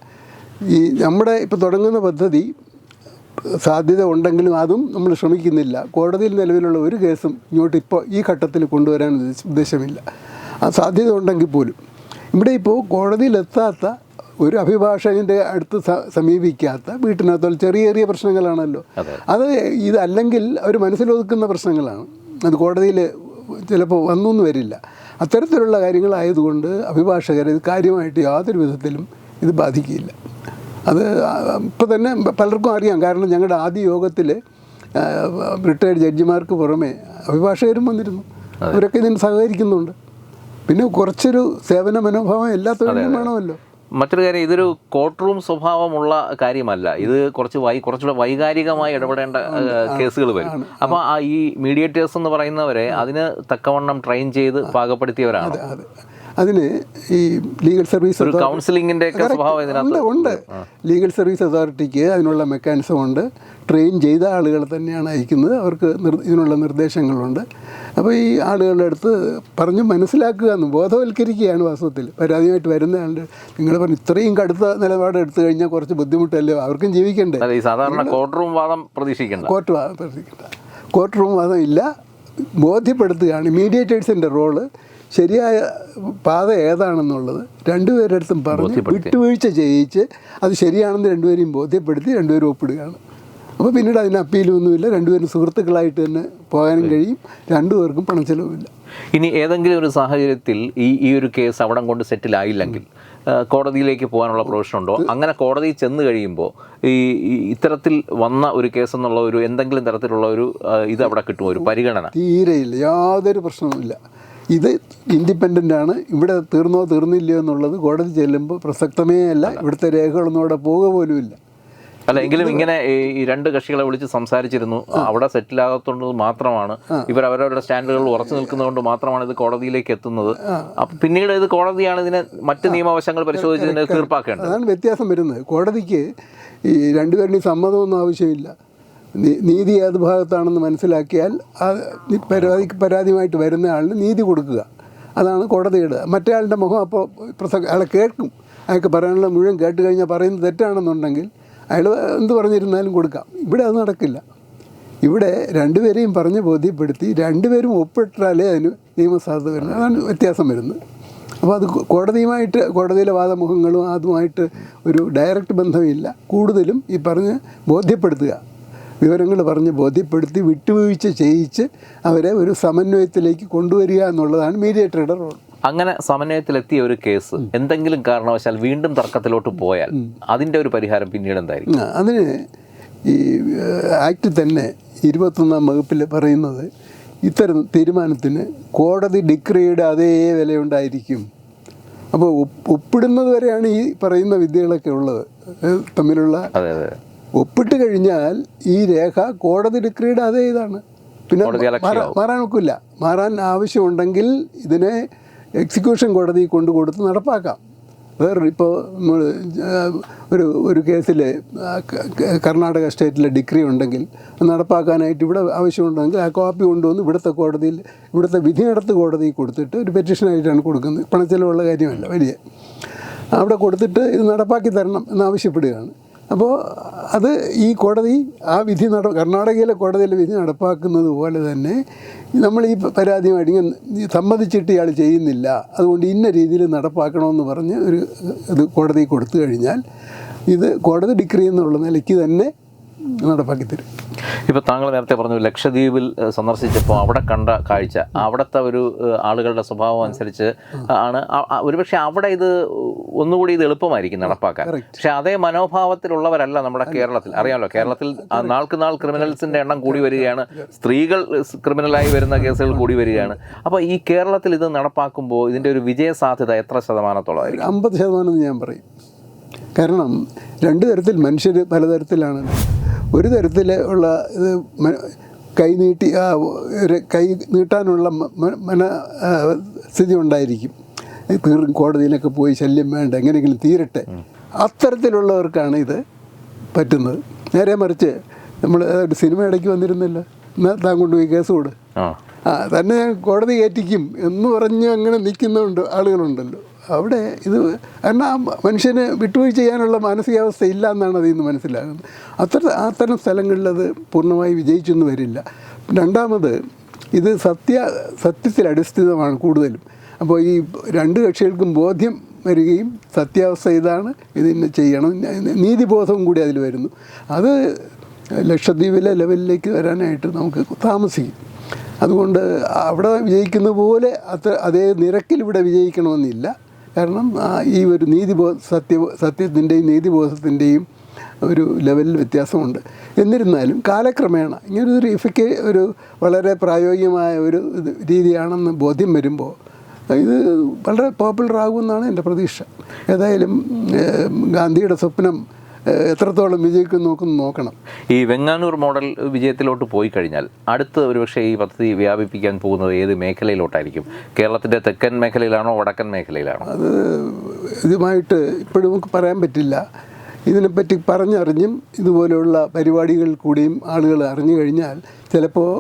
Speaker 1: ഈ നമ്മുടെ ഇപ്പോൾ തുടങ്ങുന്ന പദ്ധതി സാധ്യത ഉണ്ടെങ്കിലും അതും നമ്മൾ ശ്രമിക്കുന്നില്ല. കോടതിയിൽ നിലവിലുള്ള ഒരു കേസും ഇങ്ങോട്ട് ഇപ്പോൾ ഈ ഘട്ടത്തിൽ കൊണ്ടുവരാൻ ഉദ്ദേശമില്ല. ആ സാധ്യത ഉണ്ടെങ്കിൽ പോലും. ഇവിടെ ഇപ്പോൾ കോടതിയിലെത്താത്ത ഒരു അഭിഭാഷകന്റെ അടുത്ത് സമീപിക്കാത്ത വീട്ടിനകത്തുള്ള ചെറിയ ചെറിയ പ്രശ്നങ്ങളാണല്ലോ.
Speaker 2: അത്.
Speaker 1: ഇതല്ലെങ്കിൽ അവർ മനസ്സിലൊതുക്കുന്ന പ്രശ്നങ്ങളാണ്. അത് കോടതിയിൽ ചിലപ്പോൾ വന്നു എന്ന് വരില്ല. അത്തരത്തിലുള്ള കാര്യങ്ങളായതുകൊണ്ട് അഭിഭാഷകരെ ഇത് കാര്യമായിട്ട് യാതൊരു വിധത്തിലും ഇത് ബാധിക്കില്ല അത് ഇപ്പം തന്നെ പലർക്കും അറിയാം. കാരണം ഞങ്ങളുടെ ആദ്യ യോഗത്തിൽ റിട്ടയർഡ് ജഡ്ജിമാർക്ക് പുറമെ അഭിഭാഷകരും വന്നിരുന്നു. അവരൊക്കെ ഇതിന് സഹകരിക്കുന്നുണ്ട്. പിന്നെ കുറച്ചൊരു സേവന മനോഭാവം എല്ലാ തൊഴിലും വേണമല്ലോ.
Speaker 2: മറ്റൊരു കാര്യം ഇതൊരു കോർട്ട് റൂം സ്വഭാവമുള്ള കാര്യമല്ല. ഇത് കുറച്ച് വൈ കുറച്ചുകൂടെ വൈകാരികമായി ഇടപെടേണ്ട കേസുകൾ വരും. അപ്പോൾ ആ ഈ മീഡിയേറ്റേഴ്സ് എന്ന് പറയുന്നവരെ അതിന് തക്കവണ്ണം ട്രെയിൻ ചെയ്ത് പാകപ്പെടുത്തിയവരാണ്.
Speaker 1: അതിന് ഈ ലീഗൽ സർവീസ്
Speaker 2: ഒക്കെ
Speaker 1: ഉണ്ട് ഉണ്ട്. ലീഗൽ സർവീസ് അതോറിറ്റിക്ക് അതിനുള്ള മെക്കാനിസം ഉണ്ട്. ട്രെയിൻ ചെയ്ത ആളുകൾ തന്നെയാണ് അയക്കുന്നത്. അവർക്ക് ഇതിനുള്ള നിർദ്ദേശങ്ങളുണ്ട്. അപ്പോൾ ഈ ആളുകളുടെ അടുത്ത് പറഞ്ഞ് മനസ്സിലാക്കുക എന്ന് ബോധവൽക്കരിക്കുകയാണ് വാസ്തവത്തിൽ. പരാതിയായിട്ട് വരുന്ന ആളുടെ നിങ്ങൾ പറഞ്ഞു ഇത്രയും കടുത്ത നിലപാട് എടുത്തു കഴിഞ്ഞാൽ കുറച്ച് ബുദ്ധിമുട്ടല്ലേ? അവർക്കും ജീവിക്കണ്ടേ?
Speaker 2: സാധാരണ കോർട്ട് റൂം വാദം പ്രതീക്ഷിക്കണ്ട.
Speaker 1: കോർട്ട് വാദം പ്രതീക്ഷിക്കണ്ട. കോർട്ട് റൂം വാദം ഇല്ല. ബോധ്യപ്പെടുത്തുകയാണ്. മീഡിയേറ്റേഴ്സിന്റെ റോൾ ശരിയായ പാത ഏതാണെന്നുള്ളത് രണ്ടുപേരുടെ അടുത്തും പറഞ്ഞ് വിട്ടുവീഴ്ച ചെയ്യിച്ച് അത് ശരിയാണെന്ന് രണ്ടുപേരെയും ബോധ്യപ്പെടുത്തി രണ്ടുപേരും ഒപ്പിടുകയാണ്. അപ്പോൾ പിന്നീട് അതിന് അപ്പീലൊന്നുമില്ല രണ്ടുപേരും സുഹൃത്തുക്കളായിട്ട് തന്നെ പോകാനും കഴിയും. രണ്ടുപേർക്കും പണം ചെലവില്ല
Speaker 2: ഇനി ഏതെങ്കിലും ഒരു സാഹചര്യത്തിൽ ഈ ഈ ഒരു കേസ് അവിടം കൊണ്ട് സെറ്റിൽ ആയില്ലെങ്കിൽ കോടതിയിലേക്ക് പോകാനുള്ള പ്രൊവിഷൻ ഉണ്ടോ? അങ്ങനെ കോടതിയിൽ ചെന്ന് കഴിയുമ്പോൾ ഈ ഇത്തരത്തിൽ വന്ന ഒരു കേസ് എന്നുള്ള ഒരു എന്തെങ്കിലും തരത്തിലുള്ള ഒരു ഇത് അവിടെ കിട്ടുമോ? ഒരു പരിഗണന?
Speaker 1: തീരെയില്ല. യാതൊരു പ്രശ്നവുമില്ല. ഇത് ഇൻഡിപെൻഡന്റ് ആണ്. ഇവിടെ തീർന്നോ തീർന്നില്ലയോ എന്നുള്ളത് കോടതി ചെല്ലുമ്പോൾ പ്രസക്തമേ അല്ല. ഇവിടുത്തെ രേഖകളൊന്നും അവിടെ പോവുക പോലുമില്ല
Speaker 2: അല്ല എങ്കിലും ഇങ്ങനെ ഈ രണ്ട് കക്ഷികളെ വിളിച്ച് സംസാരിച്ചിരുന്നു. അവിടെ സെറ്റിൽ ആകത്തോണ്ട് മാത്രമാണ്. ഇവർ അവരവരുടെ സ്റ്റാൻഡുകൾ ഉറച്ചു നിൽക്കുന്നതുകൊണ്ട് മാത്രമാണ് ഇത് കോടതിയിലേക്ക് എത്തുന്നത്. അപ്പൊ പിന്നീട് ഇത് കോടതിയാണ് ഇതിനെ മറ്റ് നിയമവശങ്ങൾ പരിശോധിച്ച് ഇതിനെ തീർപ്പാക്കേണ്ടത്.
Speaker 1: അതാണ് വ്യത്യാസം വരുന്നത്. കോടതിക്ക് ഈ രണ്ടുപേരുടെയും സമ്മതമൊന്നും ആവശ്യമില്ല. നീതി ഏത് ഭാഗത്താണെന്ന് മനസ്സിലാക്കിയാൽ പരാതി പരാതിയുമായിട്ട് വരുന്ന ആളിന് നീതി കൊടുക്കുക. അതാണ് കോടതിയുടെ മറ്റേ ആളുടെ മുഖം അപ്പോൾ പ്രസംഗ അയാളെ കേൾക്കും. അയാൾക്ക് പറയാനുള്ള മുഴുവൻ കേട്ട് കഴിഞ്ഞാൽ പറയുന്നത് തെറ്റാണെന്നുണ്ടെങ്കിൽ അയാൾ എന്ത് പറഞ്ഞിരുന്നാലും കൊടുക്കാം. ഇവിടെ അത് നടക്കില്ല. ഇവിടെ രണ്ടുപേരെയും പറഞ്ഞ് ബോധ്യപ്പെടുത്തി രണ്ടുപേരും ഒപ്പിട്ടാലേ അതിന് നിയമസാധുത വരുന്നത്. അതാണ് വ്യത്യാസം വരുന്നത്. അപ്പോൾ അത് കോടതിയുമായിട്ട് കോടതിയിലെ വാദമുഖങ്ങളും അതുമായിട്ട് ഒരു ഡയറക്റ്റ് ബന്ധമില്ല. കൂടുതലും ഈ പറഞ്ഞ് ബോധ്യപ്പെടുത്തുക. വിവരങ്ങൾ പറഞ്ഞ് ബോധ്യപ്പെടുത്തി വിട്ടുവീഴ്ച ചെയ്യിച്ച് അവരെ ഒരു സമന്വയത്തിലേക്ക് കൊണ്ടുവരിക എന്നുള്ളതാണ് മീഡിയേറ്ററുടെ റോൾ.
Speaker 2: അങ്ങനെ സമന്വയത്തിലെത്തിയ ഒരു കേസ് എന്തെങ്കിലും കാരണവശാൽ വീണ്ടും തർക്കത്തിലോട്ട് പോയാൽ അതിന്റെ ഒരു പരിഹാരം പിന്നീട് എന്തായിരിക്കും?
Speaker 1: അതിന് ഈ ആക്ട് തന്നെ ഇരുപത്തൊന്നാം വകുപ്പിൽ പറയുന്നത് ഇത്തരം തീരുമാനത്തിന് കോടതി ഡിക്രിയുടെ അതേ വിലയുണ്ടായിരിക്കും. അപ്പോൾ ഒപ്പ് ഒപ്പിടുന്നത് വരെയാണ് ഈ പറയുന്ന വിദ്യകളൊക്കെ ഉള്ളത്. തമ്മിലുള്ള ഒപ്പിട്ട് കഴിഞ്ഞാൽ ഈ രേഖ കോടതി ഡിക്രീഡ് അതേ ഇതാണ്. പിന്നെ. മാറാൻ- നോക്കില്ല മാറാൻ ആവശ്യമുണ്ടെങ്കിൽ ഇതിനെ എക്സിക്യൂഷൻ കോടതി കൊണ്ട് കൊടുത്ത് നടപ്പാക്കാം വേറെ ഇപ്പോൾ നമ്മൾ ഒരു ഒരു കേസിൽ കർണാടക സ്റ്റേറ്റിലെ ഡിഗ്രി ഉണ്ടെങ്കിൽ നടപ്പാക്കാനായിട്ട് ഇവിടെ ആവശ്യമുണ്ടെങ്കിൽ ആ കോപ്പി കൊണ്ടുവന്ന് ഇവിടുത്തെ കോടതിയിൽ ഇവിടുത്തെ വിധി നടത്ത് കോടതിയിൽ കൊടുത്തിട്ട് ഒരു പെറ്റീഷനായിട്ടാണ് കൊടുക്കുന്നത്. പണച്ചെലവുള്ള കാര്യമല്ല വലിയ. അവിടെ കൊടുത്തിട്ട് ഇത് നടപ്പാക്കി തരണം എന്നാവശ്യപ്പെടുകയാണ്. അപ്പോൾ അത് ഈ കോടതി ആ വിധി നട കർണാടകയിലെ കോടതിയിലെ വിധി നടപ്പാക്കുന്നത് പോലെ തന്നെ നമ്മൾ ഈ പരാതിയുമായിട്ട് ഇങ്ങനെ സമ്മതിച്ചിട്ട് ഇയാൾ ചെയ്യുന്നില്ല. അതുകൊണ്ട് ഇന്ന രീതിയിൽ നടപ്പാക്കണമെന്ന് പറഞ്ഞ് ഒരു ഇത് കോടതി കൊടുത്തു കഴിഞ്ഞാൽ ഇത് കോടതി ഡിഗ്രി എന്നുള്ള നിലയ്ക്ക് തന്നെ നടപ്പാക്കി തരും
Speaker 2: ഇപ്പൊ താങ്കൾ നേരത്തെ പറഞ്ഞു ലക്ഷദ്വീപിൽ സന്ദർശിച്ചപ്പോൾ അവിടെ കണ്ട കാഴ്ച അവിടുത്തെ ഒരു ആളുകളുടെ സ്വഭാവം അനുസരിച്ച് ആണ്. ഒരുപക്ഷെ അവിടെ ഇത് ഒന്നുകൂടി ഇത് എളുപ്പമായിരിക്കും നടപ്പാക്കാൻ. പക്ഷെ അതേ മനോഭാവത്തിലുള്ളവരല്ല നമ്മുടെ കേരളത്തിൽ. അറിയാമല്ലോ കേരളത്തിൽ നാൾക്ക് നാൾ ക്രിമിനൽസിന്റെ എണ്ണം കൂടി വരികയാണ്. സ്ത്രീകൾ ക്രിമിനലായി വരുന്ന കേസുകൾ കൂടി വരികയാണ്. അപ്പോൾ ഈ കേരളത്തിൽ ഇത് നടപ്പാക്കുമ്പോൾ ഇതിന്റെ ഒരു വിജയ സാധ്യത എത്ര ശതമാനത്തോളമായിരിക്കും
Speaker 1: അമ്പത് ശതമാനം എന്ന് ഞാൻ പറയും. കാരണം രണ്ട് തരത്തിൽ മനുഷ്യർ പലതരത്തിലാണ്. ഒരു തരത്തിലുള്ള ഇത് കൈ നീട്ടി ഒരു കൈ നീട്ടാനുള്ള മ- മ- മന ആ, സ്ഥിതി ഉണ്ടായിരിക്കും. തീർക്കും കോടതിയിലൊക്കെ പോയി ശല്യം വേണ്ട എങ്ങനെയെങ്കിലും തീരട്ടെ. അത്തരത്തിലുള്ളവർക്കാണ് ഇത് പറ്റുന്നത്. നേരെ മറിച്ച് നമ്മൾ ഒരു സിനിമ ഇടയ്ക്ക് വന്നിരുന്നില്ല എന്നാൽ താൻ കൊണ്ടുപോയി കേസ് കൊടു.
Speaker 2: ആ.
Speaker 1: തന്നെ കോടതി കയറ്റിക്കും എന്ന് പറഞ്ഞ് അങ്ങനെ നിൽക്കുന്നുണ്ട് ആളുകളുണ്ടല്ലോ. അവിടെ ഇത് കാരണം ആ മനുഷ്യന് വിട്ടുവീഴ്ച ചെയ്യാനുള്ള മാനസികാവസ്ഥ ഇല്ല എന്നാണ് അതിൽ നിന്ന് മനസ്സിലാകുന്നത്. അത്ര അത്തരം സ്ഥലങ്ങളിൽ അത് പൂർണമായി വിജയിച്ചൊന്നും വരില്ല. രണ്ടാമത് ഇത് സത്യ സത്യത്തിൽ അടിസ്ഥിതമാണ് കൂടുതലും. അപ്പോൾ ഈ രണ്ട് കക്ഷികൾക്കും ബോധ്യം വരികയും സത്യാവസ്ഥ ഇതാണ് ഇതിന് ചെയ്യണം നീതിബോധവും കൂടി അതിൽ വരുന്നു. അത് ലക്ഷദ്വീപിലെ ലെവലിലേക്ക് വരാനായിട്ട് നമുക്ക് താമസിക്കും. അതുകൊണ്ട് അവിടെ വിജയിക്കുന്ന പോലെ അത്ര അതേ നിരക്കിൽ ഇവിടെ വിജയിക്കണമെന്നില്ല. കാരണം ഈ ഒരു നീതിബോ സത്യ സത്യത്തിന്റെയും നീതിബോധത്തിന്റെയും ഒരു ലെവലിൽ വ്യത്യാസമുണ്ട്. എന്നിരുന്നാലും കാലക്രമേണ ഇങ്ങനൊരു ഇഫയ്ക്ക് ഒരു വളരെ പ്രായോഗികമായ ഒരു രീതിയാണെന്ന് ബോധ്യം വരുമ്പോൾ ഇത് വളരെ പോപ്പുലർ ആകുമെന്നാണ് എന്റെ പ്രതീക്ഷ. ഏതായാലും ഗാന്ധിയുടെ സ്വപ്നം എത്രത്തോളം വിജയിക്കും നോക്കുന്നു നോക്കണം.
Speaker 2: ഈ വെങ്ങാനൂർ മോഡൽ വിജയത്തിലോട്ട് പോയി കഴിഞ്ഞാൽ അടുത്ത് ഒരുപക്ഷെ ഈ പദ്ധതി വ്യാപിപ്പിക്കാൻ പോകുന്നത് ഏത് മേഖലയിലോട്ടായിരിക്കും? കേരളത്തിന്റെ തെക്കൻ മേഖലയിലാണോ വടക്കൻ മേഖലയിലാണോ?
Speaker 1: അത് ഇതുമായിട്ട് ഇപ്പോഴും നമുക്ക് പറയാൻ പറ്റില്ല. ഇതിനെപ്പറ്റി പറഞ്ഞറിഞ്ഞും ഇതുപോലെയുള്ള പരിപാടികൾ കൂടിയും ആളുകൾ അറിഞ്ഞു കഴിഞ്ഞാൽ ചിലപ്പോൾ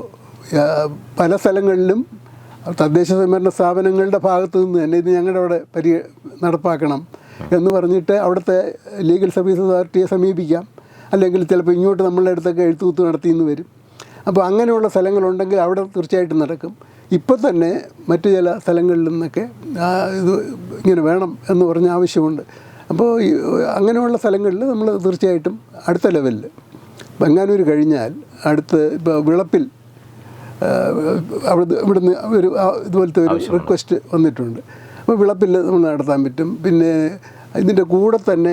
Speaker 1: പല സ്ഥലങ്ങളിലും തദ്ദേശ സ്വയംഭരണ സ്ഥാപനങ്ങളുടെ ഭാഗത്തു നിന്ന് തന്നെ ഇത് ഞങ്ങളുടെ അവിടെ പരി നടപ്പാക്കണം. എന്ന് പറഞ്ഞിട്ട് അവിടുത്തെ ലീഗൽ സർവീസ് അതോറിറ്റിയെ സമീപിക്കാം. അല്ലെങ്കിൽ ചിലപ്പോൾ ഇങ്ങോട്ട് നമ്മളുടെ അടുത്തൊക്കെ എഴുത്തുകുത്ത് നടത്തിയെന്ന് വരും. അപ്പോൾ അങ്ങനെയുള്ള സ്ഥലങ്ങളുണ്ടെങ്കിൽ അവിടെ തീർച്ചയായിട്ടും നടക്കും. ഇപ്പം തന്നെ മറ്റു ചില സ്ഥലങ്ങളിൽ നിന്നൊക്കെ ഇത് ഇങ്ങനെ വേണം എന്ന് പറഞ്ഞ ആവശ്യമുണ്ട്. അപ്പോൾ അങ്ങനെയുള്ള സ്ഥലങ്ങളിൽ നമ്മൾ തീർച്ചയായിട്ടും അടുത്ത ലെവലിൽ ബംഗാനൂർ കഴിഞ്ഞാൽ അടുത്ത് ഇപ്പോൾ വിളപ്പിൽ അവിടെ ഇവിടുന്ന് ഒരു ഇതുപോലത്തെ ഒരു റിക്വസ്റ്റ് വന്നിട്ടുണ്ട്. അപ്പോൾ വിളപ്പിൽ നമ്മൾ നടത്താൻ പറ്റും. പിന്നെ ഇതിന്റെ കൂടെ തന്നെ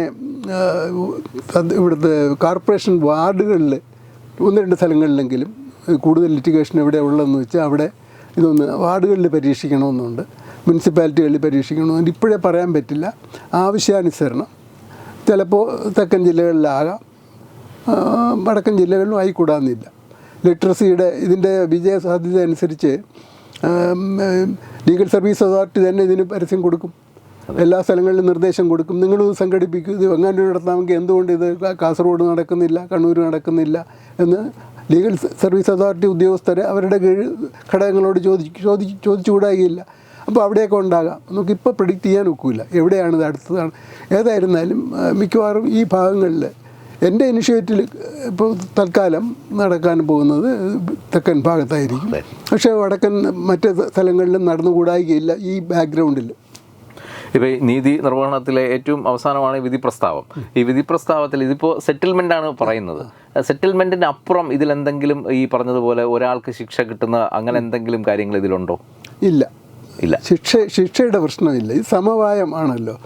Speaker 1: ഇവിടുത്തെ കോർപ്പറേഷൻ വാർഡുകളിൽ ഒന്ന് രണ്ട് സ്ഥലങ്ങളിലെങ്കിലും കൂടുതൽ ലിറ്റിഗേഷൻ എവിടെ ഉള്ളതെന്ന് വെച്ചാൽ അവിടെ ഇതൊന്ന് വാർഡുകളിൽ പരീക്ഷിക്കണമെന്നുണ്ട്. മുനിസിപ്പാലിറ്റികളിൽ പരീക്ഷിക്കണമെന്ന് ഇപ്പോഴേ പറയാൻ പറ്റില്ല. ആവശ്യാനുസരണം. ചിലപ്പോൾ തെക്കൻ ജില്ലകളിലാകാം. വടക്കൻ ജില്ലകളിലും ആയിക്കൂടാന്നില്ല ലിറ്ററസിയുടെ ഇതിന്റെ വിജയ സാധ്യത അനുസരിച്ച് ലീഗൽ സർവീസ് അതോറിറ്റി തന്നെ ഇതിന് പരസ്യം കൊടുക്കും. എല്ലാ സ്ഥലങ്ങളിലും നിർദ്ദേശം കൊടുക്കും. നിങ്ങൾ സംഘടിപ്പിക്കും. ഇത് വെങ്ങാനൂർ നടത്താമെങ്കിൽ എന്തുകൊണ്ട് ഇത് കാസർഗോഡ് നടക്കുന്നില്ല കണ്ണൂർ നടക്കുന്നില്ല എന്ന് ലീഗൽ സർവീസ് അതോറിറ്റി ഉദ്യോഗസ്ഥരെ അവരുടെ കീഴ് ഘടകങ്ങളോട് ചോദിച്ച് ചോദിച്ച് ചോദിച്ചുകൂടായില്ല. അപ്പോൾ അവിടെയൊക്കെ ഉണ്ടാകാം. നമുക്കിപ്പോൾ പ്രിഡിക്റ്റ് ചെയ്യാൻ ഒക്കില്ല എവിടെയാണ് ഇത് അടുത്തതാണ്? ഏതായിരുന്നാലും മിക്കവാറും ഈ ഭാഗങ്ങളിൽ എന്റെ ഇനിഷ്യേറ്റീവിൽ ഇപ്പോൾ തൽക്കാലം നടക്കാൻ പോകുന്നത് തെക്കൻ ഭാഗത്തായിരിക്കും. പക്ഷേ വടക്കൻ മറ്റ് സ്ഥലങ്ങളിലും നടന്നുകൂടായികയില്ല ഈ ബാക്ക്ഗ്രൗണ്ടിൽ
Speaker 2: ഇപ്പോൾ ഈ നീതി നിർവഹണത്തിലെ ഏറ്റവും അവസാനമാണ് വിധി പ്രസ്താവം ഈ വിധി പ്രസ്താവത്തിൽ ഇതിപ്പോൾ സെറ്റിൽമെന്റ് ആണ് പറയുന്നത് സെറ്റിൽമെന്റിന് അപ്പുറം ഇതിലെന്തെങ്കിലും ഈ പറഞ്ഞതുപോലെ ഒരാൾക്ക് ശിക്ഷ കിട്ടുന്ന അങ്ങനെ എന്തെങ്കിലും കാര്യങ്ങൾ ഇതിലുണ്ടോ?
Speaker 1: ഇല്ല.
Speaker 2: ഇല്ല.
Speaker 1: ശിക്ഷ ശിക്ഷയുടെ പ്രശ്നമില്ല. ഇത് സമവായമാണല്ലോ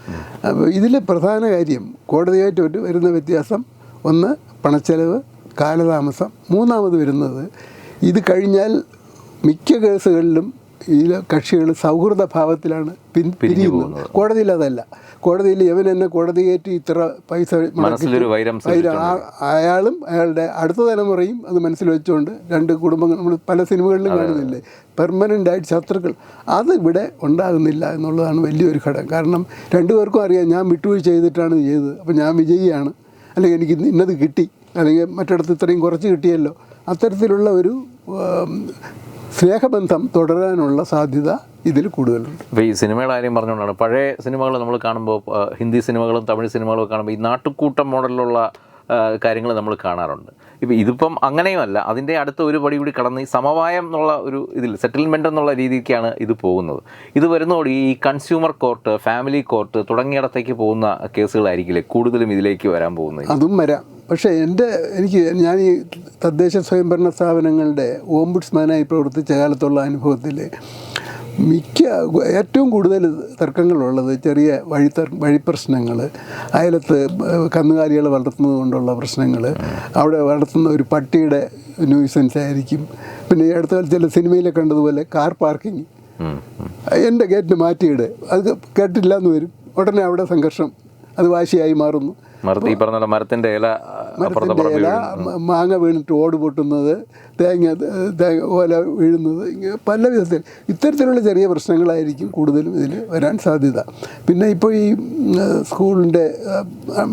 Speaker 1: ഇതിൽ പ്രധാന കാര്യം കോടതിയായിട്ട് ഒരു വരുന്ന വ്യത്യാസം ഒന്ന് പണച്ചെലവ് കാലതാമസം മൂന്നാമത് വരുന്നത് ഇത് കഴിഞ്ഞാൽ മിക്ക കേസുകളിലും ഈ കക്ഷികൾ സൗഹൃദ ഭാവത്തിലാണ് പിൻ പിരിയുന്നത്. കോടതിയിൽ അതല്ല. കോടതിയിൽ ഇവൻ എന്നെ കോടതി കയറ്റി ഇത്ര പൈസ അയാളും അയാളുടെ അടുത്ത തലമുറയും അത് മനസ്സിൽ വെച്ചുകൊണ്ട് രണ്ട് കുടുംബങ്ങൾ നമ്മൾ പല സിനിമകളിലും കാണുന്നില്ലേ? പെർമനന്റ് ആയിട്ട് ശത്രുക്കൾ. അത് ഇവിടെ ഉണ്ടാകുന്നില്ല എന്നുള്ളതാണ് വലിയൊരു ഘടകം. കാരണം രണ്ടുപേർക്കും അറിയാം ഞാൻ വിട്ടുവീഴ്ച ചെയ്തിട്ടാണ് ചെയ്തത്. അപ്പോൾ ഞാൻ വിജയിയാണ്. അല്ലെങ്കിൽ എനിക്ക് ഇന്ന് ഇന്നത് കിട്ടി. അല്ലെങ്കിൽ മറ്റിടത്ത് ഇത്രയും കുറച്ച് കിട്ടിയല്ലോ. അത്തരത്തിലുള്ള ഒരു സ്നേഹബന്ധം തുടരാനുള്ള സാധ്യത ഇതിൽ കൂടുതലുണ്ട്.
Speaker 2: ഇപ്പോൾ ഈ സിനിമയുടെ കാര്യം പറഞ്ഞുകൊണ്ടാണ്. പഴയ സിനിമകൾ നമ്മൾ കാണുമ്പോൾ ഹിന്ദി സിനിമകളും തമിഴ് സിനിമകളും കാണുമ്പോൾ ഈ നാട്ടുകൂട്ടം മോഡലിലുള്ള കാര്യങ്ങൾ നമ്മൾ കാണാറുണ്ട്. ഇപ്പോൾ ഇതിപ്പം അങ്ങനെയുമല്ല. അതിന്റെ അടുത്ത ഒരു പടി കൂടി കടന്ന് ഈ സമവായം എന്നുള്ള ഒരു ഇതിൽ സെറ്റിൽമെന്റ് എന്നുള്ള രീതിക്കാണ് ഇത് പോകുന്നത്. ഇത് വരുന്നതോടെ ഈ കൺസ്യൂമർ കോർട്ട് ഫാമിലി കോർട്ട് തുടങ്ങിയിടത്തേക്ക് പോകുന്ന കേസുകളായിരിക്കില്ലേ കൂടുതലും ഇതിലേക്ക് വരാൻ പോകുന്നത്?
Speaker 1: അതും വരാം. പക്ഷേ എന്റെ എനിക്ക് ഞാൻ ഈ തദ്ദേശ സ്വയംഭരണ സ്ഥാപനങ്ങളുടെ ഓംബുഡ്സ്മാനായി പ്രവർത്തിച്ച കാലത്തുള്ള അനുഭവത്തിൽ മിക്ക ഏറ്റവും കൂടുതൽ തർക്കങ്ങളുള്ളത് ചെറിയ വഴി തർ വഴി പ്രശ്നങ്ങൾ അയലത്ത് കന്നുകാലികൾ വളർത്തുന്നത് കൊണ്ടുള്ള പ്രശ്നങ്ങൾ അവിടെ വളർത്തുന്ന ഒരു പട്ടിയുടെ ന്യൂസൻസ് ആയിരിക്കും പിന്നെ അടുത്ത ചില സിനിമയിലെ കണ്ടതുപോലെ കാർ
Speaker 2: ഉം.
Speaker 1: എന്റെ ഗേറ്റിന് മാറ്റിയിട്. അത് കേട്ടില്ല എന്ന് വരും. ഉടനെ അവിടെ സംഘർഷം അത് വാശിയായി മാറുന്നു.
Speaker 2: മരത്തിന്റെ ഈ പറഞ്ഞ മരത്തിന്റെ ഇല മരത്തിന്റെ
Speaker 1: ഇല മാങ്ങ വീണിട്ട് ഓട് പൊട്ടുന്നത് തേങ്ങ തേങ്ങ ഓല വീഴുന്നത് ഇങ്ങനെ പല വിധത്തിൽ ഇത്തരത്തിലുള്ള ചെറിയ പ്രശ്നങ്ങളായിരിക്കും കൂടുതലും ഇതിൽ വരാൻ സാധ്യത. പിന്നെ ഇപ്പോൾ ഈ സ്കൂളിന്റെ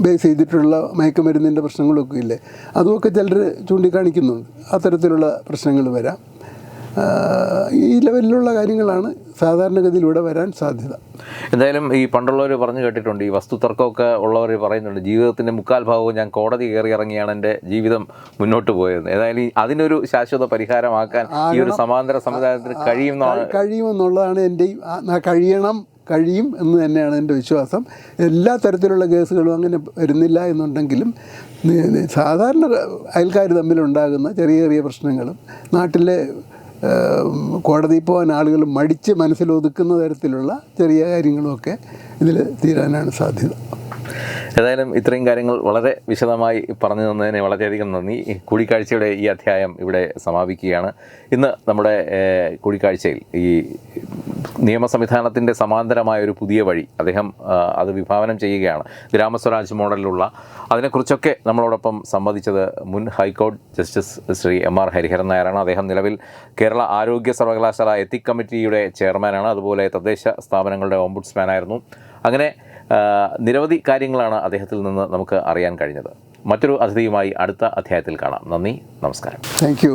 Speaker 1: ബേസ് ചെയ്തിട്ടുള്ള മയക്കുമരുന്നിന്റെ പ്രശ്നങ്ങളൊക്കെ ഇല്ലേ? അതുമൊക്കെ ചിലർ ചൂണ്ടിക്കാണിക്കുന്നുണ്ട്. അത്തരത്തിലുള്ള പ്രശ്നങ്ങൾ വരാം. ഈ ലെവലിലുള്ള കാര്യങ്ങളാണ് സാധാരണഗതിയിലൂടെ വരാൻ സാധ്യത.
Speaker 2: എന്തായാലും ഈ പണ്ടുള്ളവർ പറഞ്ഞു കേട്ടിട്ടുണ്ട് ഈ വസ്തു തർക്കമൊക്കെ ഉള്ളവർ പറയുന്നുണ്ട് ജീവിതത്തിന്റെ മുക്കാൽ ഭാഗവും ഞാൻ കോടതി കയറി ഇറങ്ങിയാണ് എന്റെ ജീവിതം മുന്നോട്ട് പോയത് ഏതായാലും അതിനൊരു ശാശ്വത പരിഹാരമാക്കാൻ ഈ ഒരു സമാന്തര സംവിധാനത്തിന് കഴിയുമെന്നാണ്
Speaker 1: കഴിയുമെന്നുള്ളതാണ് എന്റെ കഴിയണം കഴിയും എന്ന് തന്നെയാണ് എന്റെ വിശ്വാസം. എല്ലാ തരത്തിലുള്ള കേസുകളും അങ്ങനെ വരുന്നില്ല എന്നുണ്ടെങ്കിലും സാധാരണ അയൽക്കാർ തമ്മിലുണ്ടാകുന്ന ചെറിയ ചെറിയ പ്രശ്നങ്ങളും നാട്ടിലെ കോടതിയിൽ പോകാൻ ആളുകൾ മടിച്ച് മനസ്സിലൊതുക്കുന്ന തരത്തിലുള്ള ചെറിയ കാര്യങ്ങളുമൊക്കെ ഇതിൽ തീരാനാണ് സാധ്യത.
Speaker 2: ഏതായാലും ഇത്രയും കാര്യങ്ങൾ വളരെ വിശദമായി പറഞ്ഞു തന്നതിന് വളരെയധികം നന്ദി. കൂടിക്കാഴ്ചയുടെ ഈ അധ്യായം ഇവിടെ സമാപിക്കുകയാണ്. ഇന്ന് നമ്മുടെ കൂടിക്കാഴ്ചയിൽ ഈ നിയമ സംവിധാനത്തിന്റെ സമാന്തരമായ ഒരു പുതിയ വഴി അദ്ദേഹം അത് വിഭാവനം ചെയ്യുകയാണ്. ഗ്രാമസ്വരാജ് മോഡലിലുള്ള. അതിനെക്കുറിച്ചൊക്കെ നമ്മളോടൊപ്പം സംവദിച്ചത് മുൻ ഹൈക്കോടതി justice Shri M R Hariharan നായരാണ്. അദ്ദേഹം നിലവിൽ കേരള ആരോഗ്യ സർവകലാശാല എത്തിക് കമ്മിറ്റിയുടെ ചെയർമാനാണ്. അതുപോലെ തദ്ദേശ സ്ഥാപനങ്ങളുടെ ഓംബുഡ്സ്മാനായിരുന്നു. അങ്ങനെ നിരവധി കാര്യങ്ങളാണ് അദ്ദേഹത്തിൽ നിന്ന് നമുക്ക് അറിയാൻ കഴിഞ്ഞത്. മറ്റൊരു അതിഥിയുമായി അടുത്ത അധ്യായത്തിൽ കാണാം. നന്ദി നമസ്കാരം.
Speaker 1: താങ്ക്